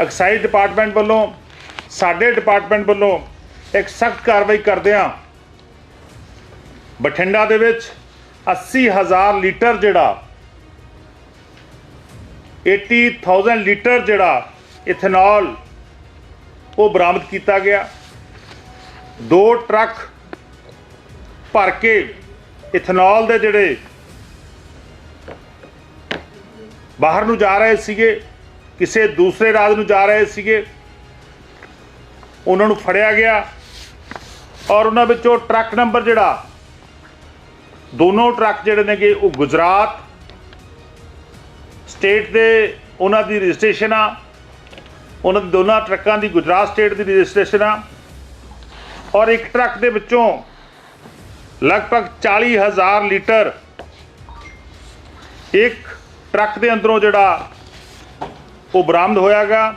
Excise department ਵੱਲੋਂ, ਸਾਡੇ department ਵੱਲੋਂ ਇੱਕ ਸਖਤ ਕਾਰਵਾਈ ਕਰਦਿਆਂ ਬਠਿੰਡਾ ਦੇ ਵਿੱਚ 80000 ਲੀਟਰ ਜਿਹੜਾ 80000 ਲੀਟਰ ਜਿਹੜਾ ਇਥਨੋਲ, ਉਹ ਬਰਾਮਦ ਕੀਤਾ ਗਿਆ। ਦੋ ਟਰੱਕ ਭਰ ਕੇ ਇਥਨੋਲ ਦੇ ਜਿਹੜੇ ਬਾਹਰ ਨੂੰ ਜਾ ਰਹੇ ਸੀਗੇ ਕਿਸੇ ਦੂਸਰੇ ਰਾਜ ਨੂੰ ਜਾ ਰਹੇ ਸੀਗੇ, ਉਹਨਾਂ ਨੂੰ ਫੜਿਆ ਗਿਆ ਔਰ ਉਹਨਾਂ ਵਿੱਚੋਂ ਟਰੱਕ ਨੰਬਰ ਜਿਹੜਾ, ਦੋਨੋਂ ਟਰੱਕ ਜਿਹੜੇ ਨੇਗੇ ਉਹ ਗੁਜਰਾਤ ਸਟੇਟ ਦੇ ਉਹਨਾਂ ਦੀ ਰਜਿਸਟ੍ਰੇਸ਼ਨ ਆ, ਉਹਨਾਂ ਦੇ ਦੋਨਾਂ ਟਰੱਕਾਂ ਦੀ ਗੁਜਰਾਤ ਸਟੇਟ ਦੀ ਰਜਿਸਟ੍ਰੇਸ਼ਨ ਆ ਔਰ ਇੱਕ ਟਰੱਕ ਦੇ ਵਿੱਚੋਂ ਲਗਭਗ 40000 ਲੀਟਰ ਇੱਕ ਟਰੱਕ ਦੇ ਅੰਦਰੋਂ ਜਿਹੜਾ ਉਹ ਬਰਾਮਦ ਹੋਇਆਗਾ।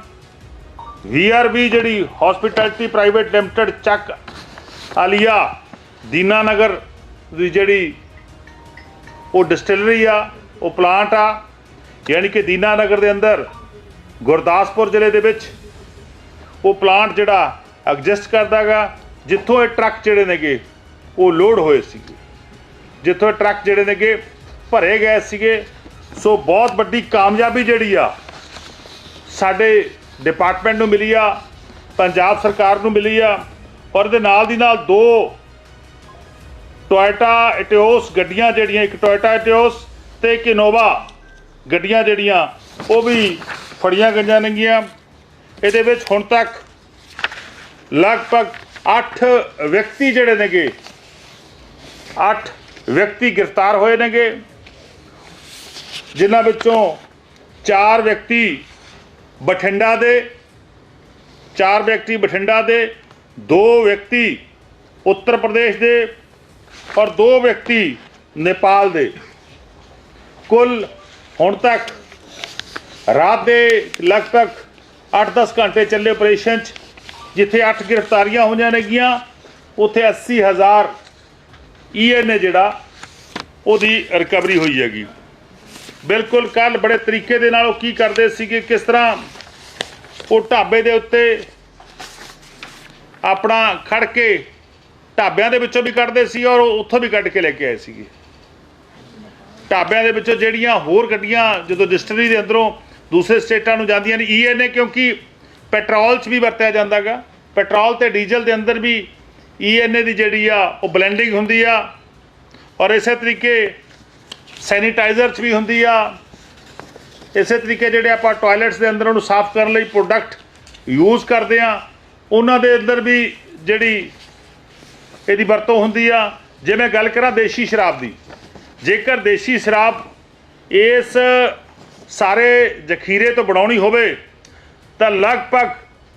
ਵੀਆਰਬੀ ਜਿਹੜੀ ਹਸਪਿਟੈਲਿਟੀ ਪ੍ਰਾਈਵੇਟ ਲਿਮਟਿਡ ਚੱਕ ਆਲੀਆ ਦੀਨਾਨਗਰ ਦੀ ਜਿਹੜੀ ਉਹ ਡਿਸਟਿਲਰੀ ਆ, ਉਹ ਪਲਾਂਟ ਆ, ਯਾਨੀ ਕਿ ਦੀਨਾਨਗਰ ਦੇ ਅੰਦਰ ਗੁਰਦਾਸਪੁਰ ਜ਼ਿਲ੍ਹੇ ਦੇ ਵਿੱਚ ਉਹ ਪਲਾਂਟ ਜਿਹੜਾ ਐਗਜ਼ਿਸਟ ਕਰਦਾਗਾ, ਜਿੱਥੋਂ ਇਹ ਟਰੱਕ ਜਿਹੜੇ ਨੇਗੇ, ਉਹ ਲੋਡ ਹੋਏ ਸੀਗੇ। ਜਿੱਥੋਂ ਇਹ ਟਰੱਕ ਜਿਹੜੇ ਨੇਗੇ, ਭਰੇ ਗਏ ਸੀਗੇ। ਸੋ ਬਹੁਤ ਵੱਡੀ ਕਾਮਯਾਬੀ ਜਿਹੜੀ ਆ ਸਾਡੇ ਡਿਪਾਰਟਮੈਂਟ ਨੂੰ ਮਿਲੀ ਆ, ਪੰਜਾਬ ਸਰਕਾਰ ਨੂੰ ਮਿਲੀ ਆ, ਔਰ ਇਹਦੇ ਨਾਲ ਦੀ ਨਾਲ ਦੋ ਟੋਇਟਾ ਇਟਿਓਸ ਗੱਡੀਆਂ ਜਿਹੜੀਆਂ, ਇੱਕ ਟੋਇਟਾ ਇਟਿਓਸ ਤੇ ਇੱਕ ਇਨੋਵਾ ਗੱਡੀਆਂ ਜਿਹੜੀਆਂ, ਉਹ ਵੀ ਫੜੀਆਂ ਗਈਆਂ ਨੇਗੀਆਂ। ਇਹਦੇ ਵਿੱਚ ਹੁਣ ਤੱਕ ਲਗਭਗ 8 ਵਿਅਕਤੀ ਜਿਹੜੇ ਨੇਗੇ 8 ਵਿਅਕਤੀ ਗ੍ਰਿਫਤਾਰ ਹੋਏ ਨੇਗੇ, ਜਿਨ੍ਹਾਂ ਵਿੱਚੋਂ 4 ਵਿਅਕਤੀ ਬਠਿੰਡਾ ਦੇ, ਚਾਰ ਵਿਅਕਤੀ ਬਠਿੰਡਾ ਦੇ, ਦੋ ਵਿਅਕਤੀ ਉੱਤਰ ਪ੍ਰਦੇਸ਼ ਦੇ ਔਰ ਦੋ ਵਿਅਕਤੀ ਨੇਪਾਲ ਦੇ। ਕੁੱਲ ਹੁਣ ਤੱਕ ਰਾਤ ਦੇ ਲਗਭਗ 8-10 ਘੰਟੇ ਚੱਲੇ ਆਪਰੇਸ਼ਨ 'ਚ, ਜਿੱਥੇ 8 ਗ੍ਰਿਫਤਾਰੀਆਂ ਹੋਈਆਂ ਨੇਗੀਆਂ, ਉੱਥੇ 80000 ਈਐਨਏ ਜਿਹੜਾ, ਉਹਦੀ ਰਿਕਵਰੀ ਹੋਈ ਹੈਗੀ। ਬਿਲਕੁਲ ਕੱਲ ਬੜੇ ਤਰੀਕੇ ਦੇ ਨਾਲ ਉਹ ਕੀ ਕਰਦੇ ਸੀਗੇ, ਕਿਸ ਤਰ੍ਹਾਂ ਉਹ ਢਾਬੇ ਦੇ ਉੱਤੇ ਆਪਣਾ ਖੜ ਕੇ ਢਾਬਿਆਂ ਦੇ ਵਿੱਚੋਂ ਵੀ ਕੱਢਦੇ ਸੀ ਔਰ ਉਹ ਉੱਥੋਂ ਵੀ ਕੱਢ ਕੇ ਲੈ ਕੇ ਆਏ ਸੀਗੇ। ਢਾਬਿਆਂ ਦੇ ਵਿੱਚੋਂ ਜਿਹੜੀਆਂ ਹੋਰ ਗੱਡੀਆਂ ਜਦੋਂ ਡਿਸਟਰੀ ਦੇ ਅੰਦਰੋਂ ਦੂਸਰੇ ਸਟੇਟਾਂ ਨੂੰ ਜਾਂਦੀਆਂ ਨੇ ਈਐਨਏ ਕਿਉਂਕਿ ਪੈਟਰੋਲ 'ਚ ਵੀ ਵਰਤਿਆ ਜਾਂਦਾਗਾ। ਪੈਟਰੋਲ ਤੇ ਡੀਜ਼ਲ ਦੇ ਅੰਦਰ ਵੀ ਈਐਨਏ ਦੀ ਜਿਹੜੀ ਆ, ਉਹ ਬਲੈਂਡਿੰਗ ਹੁੰਦੀ ਆ। ਔਰ ਇਸੇ ਤਰੀਕੇ ਸੈਨੀਟਾਈਜ਼ਰ 'ਚ ਵੀ ਹੁੰਦੀ ਆ। ਇਸੇ ਤਰੀਕੇ ਜਿਹੜੇ ਆਪਾਂ ਟਾਇਲਟਸ ਦੇ ਅੰਦਰ ਉਹਨੂੰ ਸਾਫ਼ ਕਰਨ ਲਈ ਪ੍ਰੋਡਕਟ ਯੂਜ਼ ਕਰਦੇ ਆ, ਉਹਨਾਂ ਦੇ ਅੰਦਰ ਵੀ ਜਿਹੜੀ ਇਹਦੀ ਵਰਤੋਂ ਹੁੰਦੀ ਆ। ਜੇ ਮੈਂ ਗੱਲ ਕਰਾਂ ਦੇਸ਼ੀ ਸ਼ਰਾਬ ਦੀ, ਜੇਕਰ ਦੇਸ਼ੀ ਸ਼ਰਾਬ ਇਸ ਸਾਰੇ ਜ਼ਖੀਰੇ ਤੋਂ ਬਣਾਉਣੀ ਹੋਵੇ, ਤਾਂ ਲਗਭਗ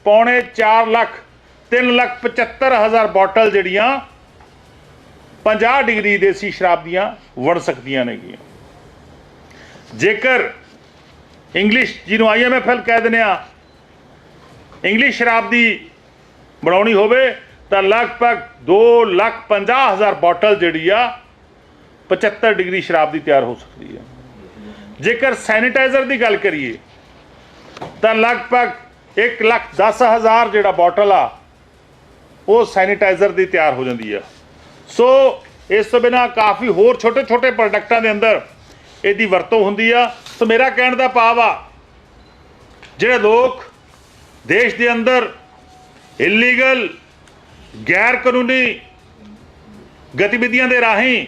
ਪੌਣੇ 4 ਲੱਖ 3 ਲੱਖ 75 ਹਜ਼ਾਰ ਬੋਟਲ ਜਿਹੜੀਆਂ 50 ਡਿਗਰੀ ਦੇਸੀ ਸ਼ਰਾਬ ਦੀਆਂ ਵੜ ਸਕਦੀਆਂ ਨੇਗੀਆਂ। ਜੇਕਰ ਇੰਗਲਿਸ਼, ਜਿਹਨੂੰ ਆਈਐਮਐਫਐਲ ਕਹਿ ਦਿੰਦੇ ਆ ਇੰਗਲਿਸ਼ ਸ਼ਰਾਬ ਦੀ ਬਣਾਉਣੀ ਹੋਵੇ, ਤਾਂ ਲਗਭਗ 2 ਲੱਖ 50 ਹਜ਼ਾਰ ਬੋਟਲ ਜਿਹੜੀ ਆ 75 ਡਿਗਰੀ ਸ਼ਰਾਬ ਦੀ ਤਿਆਰ ਹੋ ਸਕਦੀ ਹੈ ਜੇਕਰ ਸੈਨੀਟਾਈਜ਼ਰ ਦੀ ਗੱਲ ਕਰੀਏ, ਤਾਂ ਲਗਭਗ 1 ਲੱਖ 10 ਹਜ਼ਾਰ ਜਿਹੜਾ ਬੋਟਲ ਆ, ਉਹ ਸੈਨੀਟਾਈਜ਼ਰ ਦੀ ਤਿਆਰ ਹੋ ਜਾਂਦੀ ਆ। ਸੋ ਇਸ ਤੋਂ ਬਿਨਾ ਕਾਫੀ ਹੋਰ ਛੋਟੇ ਛੋਟੇ ਪ੍ਰੋਡਕਟਾਂ ਦੇ ਅੰਦਰ ਇਹਦੀ ਵਰਤੋਂ ਹੁੰਦੀ ਆ। ਸੋ ਮੇਰਾ ਕਹਿਣ ਦਾ ਭਾਵ ਆ, ਜਿਹੜੇ ਲੋਕ ਦੇਸ਼ ਦੇ ਅੰਦਰ ਇਲੀਗਲ ਗੈਰ ਕਾਨੂੰਨੀ ਗਤੀਵਿਧੀਆਂ ਦੇ ਰਾਹੀਂ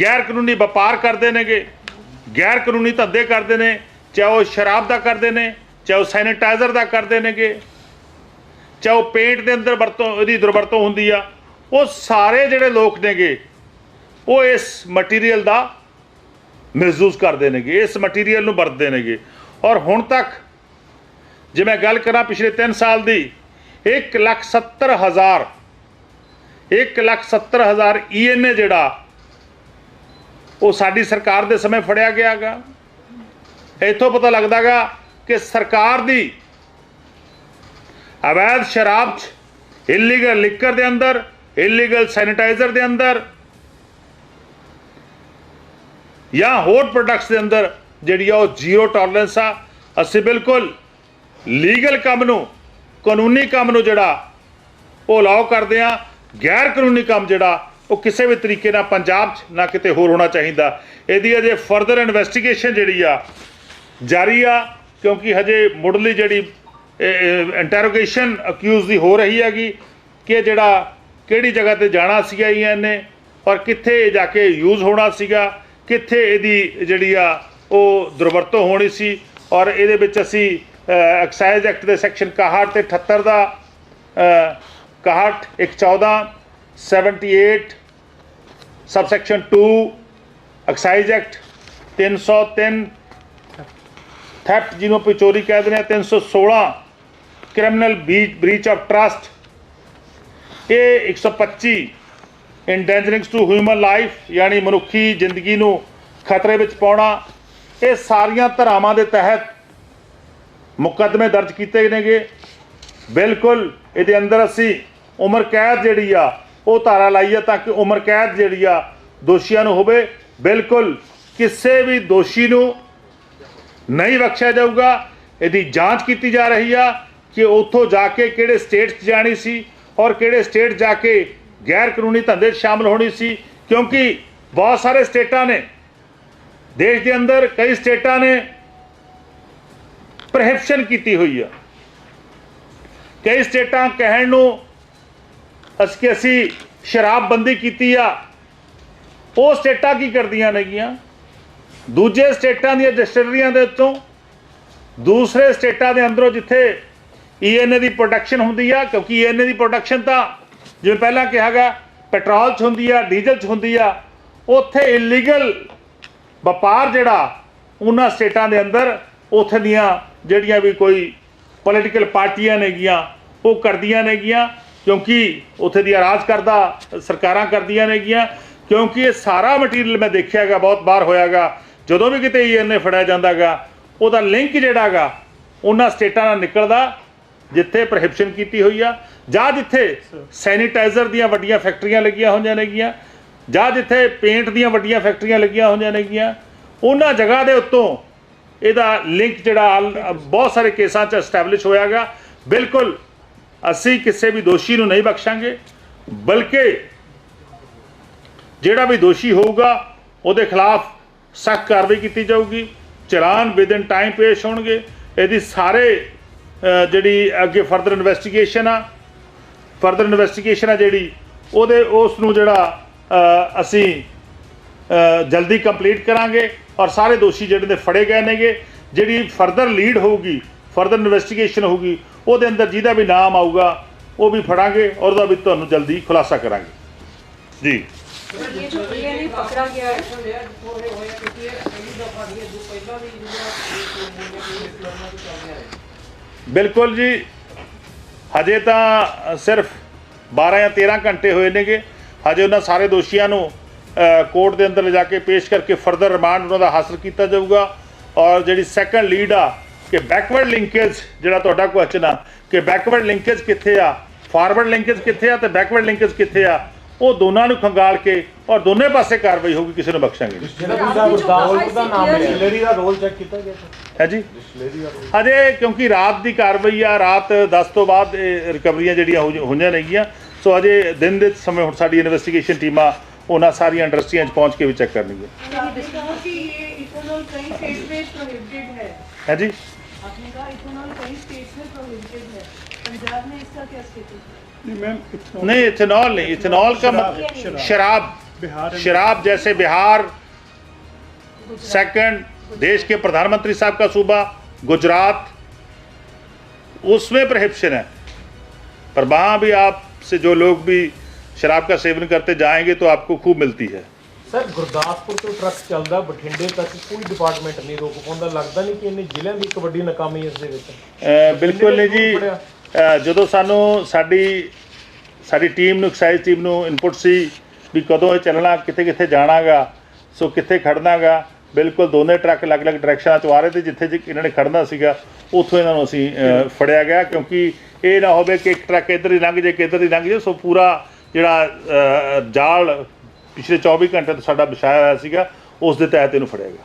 ਗੈਰ ਕਾਨੂੰਨੀ ਵਪਾਰ ਕਰਦੇ ਨੇਗੇ ਗੈਰ ਕਾਨੂੰਨੀ ਧੰਦੇ ਕਰਦੇ ਨੇ, ਚਾਹੇ ਉਹ ਸ਼ਰਾਬ ਦਾ ਕਰਦੇ ਨੇ, ਚਾਹੇ ਉਹ ਸੈਨੀਟਾਈਜ਼ਰ ਦਾ ਕਰਦੇ ਨੇਗੇ, ਚਾਹੇ ਉਹ ਪੇਂਟ ਦੇ ਅੰਦਰ ਵਰਤੋਂ, ਇਹਦੀ ਦੁਰਵਰਤੋਂ ਹੁੰਦੀ ਆ। ਉਹ ਸਾਰੇ ਜਿਹੜੇ ਲੋਕ ਨੇਗੇ, ਉਹ ਇਸ ਮਟੀਰੀਅਲ ਦਾ ਮਹਿਸੂਸ ਕਰਦੇ ਨੇਗੇ, ਇਸ ਮਟੀਰੀਅਲ ਨੂੰ ਵਰਤਦੇ ਨੇਗੇ। ਔਰ ਹੁਣ ਤੱਕ ਜੇ ਮੈਂ ਗੱਲ ਕਰਾਂ ਪਿਛਲੇ 3 ਸਾਲ ਦੀ 1 ਲੱਖ 70 ਹਜ਼ਾਰ 1 ਲੱਖ 70 ਹਜ਼ਾਰ ਈਐਨਏ ਜਿਹੜਾ, ਉਹ ਸਾਡੀ ਸਰਕਾਰ ਦੇ ਸਮੇਂ ਫੜਿਆ ਗਿਆਗਾ। ਇੱਥੋਂ ਪਤਾ ਲੱਗਦਾਗਾ ਕਿ ਸਰਕਾਰ ਦੀ ਅਵੈਧ ਸ਼ਰਾਬ 'ਚ ਇਲੀਗਲ ਲਿਕਰ ਦੇ ਅੰਦਰ ਇਲੀਗਲ ਸੈਨੀਟਾਈਜ਼ਰ ਦੇ ਅੰਦਰ ਜਾਂ ਹੋਰ ਪ੍ਰੋਡਕਟਸ ਦੇ ਅੰਦਰ ਜਿਹੜੀ ਆ ਉਹ ਜ਼ੀਰੋ ਟੋਲਰੈਂਸ ਆ। ਅਸੀਂ ਬਿਲਕੁਲ ਲੀਗਲ ਕੰਮ ਨੂੰ, ਕਾਨੂੰਨੀ ਕੰਮ ਨੂੰ ਜਿਹੜਾ ਉਹ ਅਲਾਉ ਕਰਦੇ ਆ। ਗੈਰ ਕਾਨੂੰਨੀ ਕੰਮ ਜਿਹੜਾ ਉਹ ਕਿਸੇ ਵੀ ਤਰੀਕੇ ਨਾਲ ਪੰਜਾਬ 'ਚ ਨਾ ਕਿਤੇ ਹੋਰ ਹੋਣਾ ਚਾਹੀਦਾ। ਇਹਦੀ ਅਜੇ ਫਰਦਰ ਇਨਵੈਸਟੀਗੇਸ਼ਨ ਜਿਹੜੀ ਆ ਜਾਰੀ ਆ, ਕਿਉਂਕਿ ਹਜੇ ਮੁੱਢਲੀ ਜਿਹੜੀ ਇੰਟਰੋਗੇਸ਼ਨ ਅਕਿਊਜ਼ ਦੀ ਹੋ ਰਹੀ ਹੈਗੀ ਕਿ ਜਿਹੜਾ ਕਿਹੜੀ ਜਗ੍ਹਾ ਤੇ ਜਾਣਾ ਸੀਗਾ ਜੀ ਇਹਨੇ ਔਰ ਕਿੱਥੇ ਇਹ ਜਾ ਕੇ ਯੂਜ਼ ਹੋਣਾ ਸੀਗਾ ਕਿੱਥੇ ਇਹਦੀ ਜਿਹੜੀ ਆ ਉਹ ਦੁਰਵਰਤੋਂ ਹੋਣੀ ਸੀ ਔਰ ਇਹਦੇ ਵਿੱਚ ਅਸੀਂ ਐਕਸਾਈਜ਼ ਐਕਟ ਦੇ ਸੈਕਸ਼ਨ 61 ਤੇ 78 ਦਾ ਅ, 61 114 78 ਸਬਸੈਕਸ਼ਨ 2 ਐਕਸਾਈਜ਼ ਐਕਟ 303 ਥੈਫਟ ਜਿਹਨੂੰ ਆਪਾਂ ਚੋਰੀ ਕਹਿ ਦਿੰਦੇ ਆ 316 ਕ੍ਰਿਮੀਨਲ ਬਰੀਚ ਆਫ ਟਰਸਟ ਇਹ 125 ਇੰਡੈਂਜਰਿੰਗਸ ਟੂ ਹਿਊਮਨ ਲਾਈਫ, ਯਾਨੀ ਮਨੁੱਖੀ ਜ਼ਿੰਦਗੀ ਨੂੰ ਖਤਰੇ ਵਿੱਚ ਪਾਉਣਾ, ਇਹ ਸਾਰੀਆਂ ਧਾਰਾਵਾਂ ਦੇ ਤਹਿਤ ਮੁਕੱਦਮੇ ਦਰਜ ਕੀਤੇ ਨੇਗੇ। ਬਿਲਕੁਲ, ਇਹਦੇ ਅੰਦਰ ਅਸੀਂ ਉਮਰ ਕੈਦ ਜਿਹੜੀ ਆ, ਉਹ ਧਾਰਾ ਲਾਈ ਆ ਤਾਂ ਕਿ ਉਮਰ ਕੈਦ ਜਿਹੜੀ ਆ ਦੋਸ਼ੀਆਂ ਨੂੰ ਹੋਵੇ। ਬਿਲਕੁਲ, ਕਿਸੇ ਵੀ ਦੋਸ਼ੀ ਨੂੰ ਨਹੀਂ ਬਖਸ਼ਿਆ ਜਾਊਗਾ। ਇਹਦੀ ਜਾਂਚ ਕੀਤੀ ਜਾ ਰਹੀ ਆ ਕਿ ਉੱਥੋਂ ਜਾ ਕੇ ਕਿਹੜੇ ਸਟੇਟ 'ਚ ਜਾਣੀ ਸੀ ਔਰ ਕਿਹੜੇ ਸਟੇਟ ਜਾ ਕੇ ਗੈਰ ਕਾਨੂੰਨੀ ਧੰਦੇ 'ਚ ਸ਼ਾਮਲ ਹੋਣੀ ਸੀ? ਕਿਉਂਕਿ ਬਹੁਤ ਸਾਰੇ ਸਟੇਟਾਂ ਨੇ। ਦੇਸ਼ ਦੇ ਅੰਦਰ ਕਈ ਸਟੇਟਾਂ ਨੇ ਪ੍ਰਹਿਪਸ਼ਨ ਕੀਤੀ ਹੋਈ ਆ। ਕਈ ਸਟੇਟਾਂ ਕਹਿਣ ਨੂੰ ਅਸੀਂ ਕਿ ਅਸੀਂ ਸ਼ਰਾਬਬੰਦੀ ਕੀਤੀ ਆ। ਉਹ ਸਟੇਟਾਂ ਕੀ ਕਰਦੀਆਂ ਨੇਗੀਆਂ? ਦੂਜੇ ਸਟੇਟਾਂ ਦੀਆਂ ਡਿਸਟਿਲਰੀਆਂ ਦੇ ਉੱਤੋਂ ਦੂਸਰੇ ਸਟੇਟਾਂ ਦੇ ਅੰਦਰੋਂ ਜਿੱਥੇ ਈਐਨਏ ਦੀ ਪ੍ਰੋਡਕਸ਼ਨ ਹੁੰਦੀ ਆ, ਕਿਉਂਕਿ ਈਐਨਏ ਦੀ ਪ੍ਰੋਡਕਸ਼ਨ ਤਾਂ ਜਿਵੇਂ ਪਹਿਲਾਂ ਕਿਹਾ ਗਿਆ ਪੈਟਰੋਲ 'ਚ ਹੁੰਦੀ ਆ ਡੀਜ਼ਲ 'ਚ ਹੁੰਦੀ ਆ, ਉੱਥੇ ਇਲੀਗਲ ਵਪਾਰ ਜਿਹੜਾ ਉਹਨਾਂ ਸਟੇਟਾਂ ਦੇ ਅੰਦਰ, ਉੱਥੇ ਦੀਆਂ ਜਿਹੜੀਆਂ ਵੀ ਕੋਈ ਪੋਲੀਟੀਕਲ ਪਾਰਟੀਆਂ ਨੇਗੀਆਂ, ਉਹ ਕਰਦੀਆਂ ਨੇਗੀਆਂ, ਕਿਉਂਕਿ ਉੱਥੇ ਦੀ ਰਾਜ ਕਰਦਾ ਸਰਕਾਰਾਂ ਕਰਦੀਆਂ ਨੇਗੀਆਂ, ਕਿਉਂਕਿ ਇਹ ਸਾਰਾ ਮਟੀਰੀਅਲ ਮੈਂ ਦੇਖਿਆਗਾ ਬਹੁਤ ਵਾਰ ਹੋਇਆਗਾ ਜਦੋਂ ਵੀ ਕਿਤੇ ਈਐਨਏ ਫੜਿਆ ਜਾਂਦਾਗਾ ਉਹਦਾ ਲਿੰਕ ਜਿਹੜਾਗਾ ਉਹਨਾਂ ਸਟੇਟਾਂ ਨਾਲ ਨਿਕਲਦਾ ਜਿੱਥੇ ਪ੍ਰੋਹਿਬਿਸ਼ਨ ਕੀਤੀ ਹੋਈ ਆ, ਜਾਂ ਜਿੱਥੇ ਸੈਨੀਟਾਈਜ਼ਰ ਦੀਆਂ ਵੱਡੀਆਂ ਫੈਕਟਰੀਆਂ ਲੱਗੀਆਂ ਹੋਈਆਂ ਨੇਗੀਆਂ, ਜਾਂ ਜਿੱਥੇ ਪੇਂਟ ਦੀਆਂ ਵੱਡੀਆਂ ਫੈਕਟਰੀਆਂ ਲੱਗੀਆਂ ਹੋਈਆਂ ਨੇਗੀਆਂ, ਉਹਨਾਂ ਜਗ੍ਹਾ ਦੇ ਉੱਤੋਂ ਇਹਦਾ ਲਿੰਕ ਜਿਹੜਾ ਆਲ- ਬਹੁਤ ਸਾਰੇ ਕੇਸਾਂ 'ਚ ਐਸਟੈਬਲਿਸ਼ ਹੋਇਆਗਾ। ਬਿਲਕੁਲ ਅਸੀਂ ਕਿਸੇ ਵੀ ਦੋਸ਼ੀ ਨੂੰ ਨਹੀਂ ਬਖਸ਼ਾਂਗੇ, ਬਲਕਿ ਜਿਹੜਾ ਵੀ ਦੋਸ਼ੀ ਹੋਊਗਾ, ਉਹਦੇ ਖਿਲਾਫ ਸਖਤ ਕਾਰਵਾਈ ਕੀਤੀ ਜਾਊਗੀ। ਚਲਾਨ ਵਿਦਨ ਟਾਈਮ ਪੇਸ਼ ਹੋਣਗੇ। ਇਹਦੀ ਸਾਰੇ ਜਿਹੜੀ ਅੱਗੇ ਫਰਦਰ ਇਨਵੈਸਟੀਗੇਸ਼ਨ ਆ ਫਰਦਰ ਇਨਵੈਸਟੀਗੇਸ਼ਨ ਆ ਜਿਹੜੀ, ਉਹਦੇ ਉਸ ਨੂੰ ਜਿਹੜਾ ਅਸੀਂ ਜਲਦੀ ਕੰਪਲੀਟ ਕਰਾਂਗੇ ਔਰ ਸਾਰੇ ਦੋਸ਼ੀ ਜਿਹੜੇ ਨੇ ਫੜੇ ਗਏ ਨੇਗੇ। ਜਿਹੜੀ ਫਰਦਰ ਲੀਡ ਹੋਊਗੀ ਫਰਦਰ ਇਨਵੈਸਟੀਗੇਸ਼ਨ ਹੋਊਗੀ, ਉਹਦੇ ਅੰਦਰ ਜਿਹਦਾ ਵੀ ਨਾਮ ਆਊਗਾ, ਉਹ ਵੀ ਫੜਾਂਗੇ ਔਰ ਉਹਦਾ ਵੀ ਤੁਹਾਨੂੰ ਜਲਦੀ ਖੁਲਾਸਾ ਕਰਾਂਗੇ। ਜੀ। ਬਿਲਕੁਲ ਜੀ। ਹਜੇ ਤਾਂ ਸਿਰਫ 12 ਜਾਂ 13 ਘੰਟੇ ਹੋਏ ਨੇਗੇ। ਹਜੇ ਉਹਨਾਂ ਸਾਰੇ ਦੋਸ਼ੀਆਂ ਨੂੰ ਕੋਰਟ ਦੇ ਅੰਦਰ ਲਿਜਾ ਕੇ ਪੇਸ਼ ਕਰਕੇ ਫਰਦਰ ਰਿਮਾਂਡ ਉਹਨਾਂ ਦਾ ਹਾਸਲ ਕੀਤਾ ਜਾਊਗਾ। ਔਰ ਜਿਹੜੀ ਸੈਕੰਡ ਲੀਡ ਆ, ਕਿ ਬੈਕਵਰਡ ਲਿੰਕੇਜ ਜਿਹੜਾ ਤੁਹਾਡਾ ਕੁਐਸਚਨ ਆ, ਕਿ ਬੈਕਵਰਡ ਲਿੰਕੇਜ ਕਿੱਥੇ ਆ? ਫਾਰਵਰਡ ਲਿੰਕੇਜ ਕਿੱਥੇ ਆ ਤੇ ਬੈਕਵਰਡ ਲਿੰਕੇਜ ਕਿੱਥੇ ਆ? ਉਹ ਦੋਨਾਂ ਨੂੰ ਖੰਗਾਲ ਕੇ ਔਰ ਦੋਨੇ ਪਾਸੇ ਕਾਰਵਾਈ ਹੋਊਗੀ ਕਿਸੇ ਨੂੰ ਬਖਸ਼ਾਂਗੇ ਨਹੀਂ। ਜਿਹੜਾ आपने ਦੂਜਾ जो ਗੁਰਦਾਸਪੁਰ कहा ਦਾ है ਨਾਮ ਹੈ clearly- ਡਿਸਟਿਲਰੀ ਦਾ ਰੋਲ ਚੈੱਕ ਕੀਤਾ ਗਿਆ ਸਰ ਹੈ ਜੀ ਡਿਸਟਿਲਰੀ ਦਾ ਰੋਲ ਹਜੇ ਕਿਉਂਕਿ ਰਾਤ ਦੀ ਕਾਰਵਾਈ ਆ ਰਾਤ 10 ਤੋਂ ਬਾਅਦ ਇਹ ਰਿਕਵਰੀਆਂ ਜਿਹੜੀਆਂ ਹੋ- ਹੋਈਆਂ ਨੇਗੀਆਂ ਸੋ ਅਜੇ ਦਿਨ ਦੇ ਸਮੇਂ ਹੁਣ ਸਾਡੀ ਇਨਵੈਸਟੀਗੇਸ਼ਨ ਟੀਮਾਂ ਉਹਨਾਂ ਸਾਰੀਆਂ ਇੰਡਸਟਰੀਆਂ 'ਚ ਪਹੁੰਚ ਕੇ ਵੀ ਚੈੱਕ ਕਰਨਗੀਆਂ आपने कहा कि ये इथेनॉल कई स्टेट में प्रोहिबिटेड है ਹੈ जी आपने कहा इथेनॉल कई स्टेट में प्रोहिबिटेड है पंजाब में इसका क्या स्टेटस है नहीं इथेनॉल नहीं इथेनॉल का मतलब शराब बिहार शराब जैसे बिहार सेकंड देश के प्रधानमंत्री साहब का सूबा गुजरात उसमें प्रहिप्शन है पर वहाँ भी आपसे जो लोग भी शराब का सेवन करते जाएंगे तो आपको खूब मिलती है ਸਰ ਗੁਰਦਾਸਪੁਰ ਤੋਂ ਟਰੱਕ ਚੱਲਦਾ ਬਠਿੰਡੇ ਤੱਕ ਕੋਈ ਡਿਪਾਰਟਮੈਂਟ ਨਹੀਂ ਰੋਕ ਪਾਉਂਦਾ ਲੱਗਦਾ ਨਹੀਂ ਕਿ ਇਹਨੇ ਜ਼ਿਲ੍ਹਿਆਂ ਦੀ ਇੱਕ ਵੱਡੀ ਨਾਕਾਮੀ ਇਸ ਦੇ ਵਿੱਚ ਅ, ਬਿਲਕੁਲ ਨਹੀਂ ਜੀ ਅ, ਜਦੋਂ ਸਾਨੂੰ ਸਾਡੀ ਸਾਡੀ ਟੀਮ ਨੂੰ ਐਕਸਾਈਜ਼ ਟੀਮ ਨੂੰ ਇਨਪੁਟ ਸੀ ਵੀ ਕਦੋਂ ਇਹ ਚੱਲਣਾ ਕਿੱਥੇ ਕਿੱਥੇ ਜਾਣਾਗਾ ਸੋ ਕਿੱਥੇ ਖੜਨਾਗਾ ਬਿਲਕੁਲ ਦੋਨੇ ਟਰੱਕ ਅਲੱਗ-ਅਲੱਗ ਡਾਇਰੈਕਸ਼ਨਾਂ 'ਚ ਆ ਰਹੇ ਤੇ ਜਿੱਥੇ ਇਹਨਾਂ ਨੇ ਖੜਨਾ ਸੀਗਾ ਉੱਥੋਂ ਇਹਨਾਂ ਨੂੰ ਅਸੀਂ ਫੜਿਆ ਗਿਆ ਕਿਉਂਕਿ ਇਹ ਨਾ ਹੋਵੇ ਕਿ ਇੱਕ ਟਰੱਕ ਇੱਧਰ ਹੀ ਲੰਘ ਜੇ ਕਿ ਇੱਧਰ ਹੀ ਲੰਘ ਜੇ ਸੋ ਪੂਰਾ ਜਿਹੜਾ ਜਾਲ ਪਿਛਲੇ 24 ਘੰਟੇ ਤੋਂ ਸਾਡਾ ਵਿਛਾਇਆ ਹੋਇਆ ਸੀਗਾ ਉਸ ਦੇ ਤਹਿਤ ਇਹਨੂੰ ਫੜਿਆ ਗਿਆ।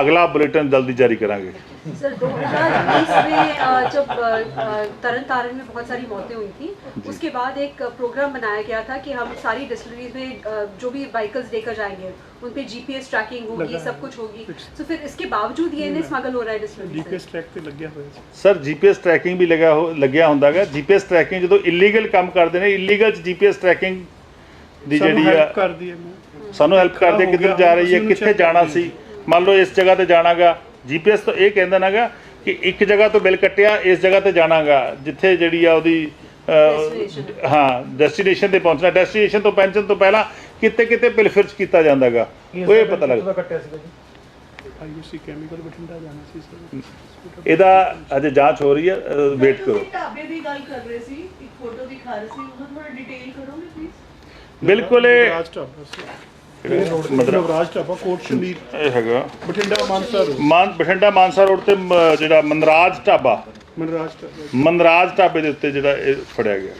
ਅਗਲਾ ਬੁਲੇਟਿਨ ਜਲਦੀ ਜਾਰੀ ਕਰਾਂਗੇ सर 2020 में अ, जब अ, अ, तरन तारण में बहुत सारी मौतें हुई थी उसके बाद एक प्रोग्राम बनाया गया था कि हम सारी डिस्टिलरीज में अ, जो भी व्हीकल्स लेकर जाएंगे उन पे जीपीएस ट्रैकिंग होगी सब कुछ होगी तो फिर इसके बावजूद ये नहीं स्मगल हो रहा है डिस्टिलरी ਜੀਪੀਐਸ ਟਰੈਕ ਤੇ ਲੱਗਿਆ ਹੋਇਆ ਸੀ ਸਰ ਜੀਪੀਐਸ ਟਰੈਕਿੰਗ ਵੀ ਲੱਗਾ ਹੋ- ਲੱਗਿਆ ਹੁੰਦਾਗਾ ਜੀਪੀਐਸ ਟਰੈਕਿੰਗ ਜਦੋਂ ਇਲੀਗਲ ਕੰਮ ਕਰਦੇ ਨੇ ਇਲੀਗਲ ਚ ਜੀਪੀਐਸ ਟਰੈਕਿੰਗ ਦੀ ਸਾਨੂੰ ਜਿਹੜੀ ਆ ਹੈਲਪ ਕਰਦੀ ਹੈ ਮੈਂ ਸਾਨੂੰ ਹੈਲਪ ਕਰਦੇ ਹੋ ਕਿੱਧਰ ਗਿਆ, ਜਾ ਰਹੀ ਹੈ ਅਸੀਂ ਕਿੱਥੇ check ਜਾਣਾ ਕਰਦੇ ਸੀ ਮੰਨ ਲਓ ਇਸ ਜਗ੍ਹਾ ਤੇ ਜਾਣਾਗਾ ਜੀਪੀਐਸ ਤੋਂ ਇਹ ਕਹਿੰਦਾ ਨਾਗਾ ਕਿ ਇੱਕ ਜਗ੍ਹਾ ਤੋਂ ਬਿੱਲ ਕੱਟਿਆ ਇਸ ਜਗ੍ਹਾ ਤੇ ਜਾਣਾਗਾ ਜਿੱਥੇ ਜਿਹੜੀ ਆ ਉਹਦੀ। ਹਾਂ ਡੈਸਟੀਨੇਸ਼ਨ ਤੇ ਪਹੁੰਚਣਾ ਡੈਸਟੀਨੇਸ਼ਨ ਤੋਂ ਪਹੁੰਚਣ ਤੋਂ ਪਹਿਲਾਂ ਕਿਤੇ ਕਿਤੇ ਬਿੱਲ ਫਿਰਚ ਕੀਤਾ ਜਾਂਦਾਗਾ। ਉਹ ਇਹ ਪਤਾ ਲੱਗਦਾ ਕੱਟਿਆ ਸੀਗਾ ਜੀ? ਆਈਯੂਸੀ ਕੈਮੀਕਲ ਬਠਿੰਡਾ ਜਾਣਾ ਸੀ ਸਰ। ਇਹਦਾ ਅਜੇ ਜਾਂਚ ਹੋ ਰਹੀ ਹੈ ਵੇਟ ਕਰੋ। ਢਾਬੇ ਦੀ ਗੱਲ ਕਰ ਰਹੇ ਸੀ ਇੱਕ ਫੋਟੋ ਦਿਖਾ ਰਹੇ ਸੀ ਉਹਨੂੰ ਥੋੜਾ ਡਿਟੇਲ ਕਰੋਗੇ ਪਲੀਜ਼ ਬਿਲਕੁਲ ਇਹ ਮਤਲਬ ਨਵਰਾਜ ਢਾਬਾ ਕੋਟ ਸ਼ਮੀਰ ਇਹ ਹੈਗਾ। ਬਠਿੰਡਾ ਮਾਨਸਾ ਰੋਡ। ਮਾਨ ਬਠਿੰਡਾ ਮਾਨਸਾ ਰੋਡ ਤੇ ਮ- ਜਿਹੜਾ ਮਨਰਾਜ ਢਾਬਾ। ਮਨਰਾਜ ਢਾਬਾ। ਮਨਰਾਜ ਢਾਬੇ ਦੇ ਉੱਤੇ ਜਿਹੜਾ ਇਹ ਫੜਿਆ ਗਿਆ।